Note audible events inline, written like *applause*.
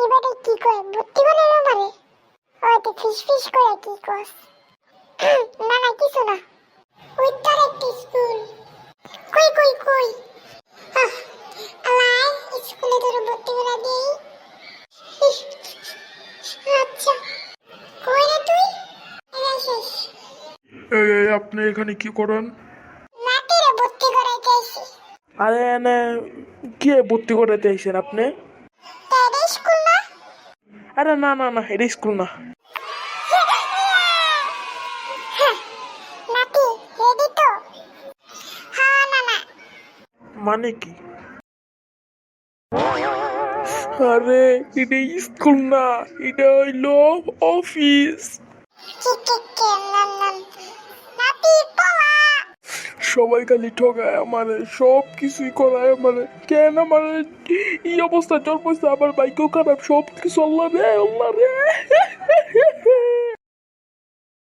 এবারে কি ভর্তি করে ফিস ফিস করে কি কস *clears throat* না না কিছু না। একটি স্কুল। কই কই কই? আলাই স্কুলে তোর ভর্তি করে দেই আচ্ছা। কই রে তুই? এই আপনি এখানে কি করেন? আরে না কে ভর্তি করাইতে আইছেন আপনি? আরে না না না এটা স্কুল না। হ্যাঁ, মানে কি? আরে এটা স্কুল না এটা হইল অফিস কি কি কি না না নাতি পলা সবাই খালি ঠগায় আমারে সব কিছুই করায় আমারে কেন মানে এই অবস্থা পয়সা আমার বাইকও খারাপ সব কিছু আল্লাহ রে আল্লাহ রে।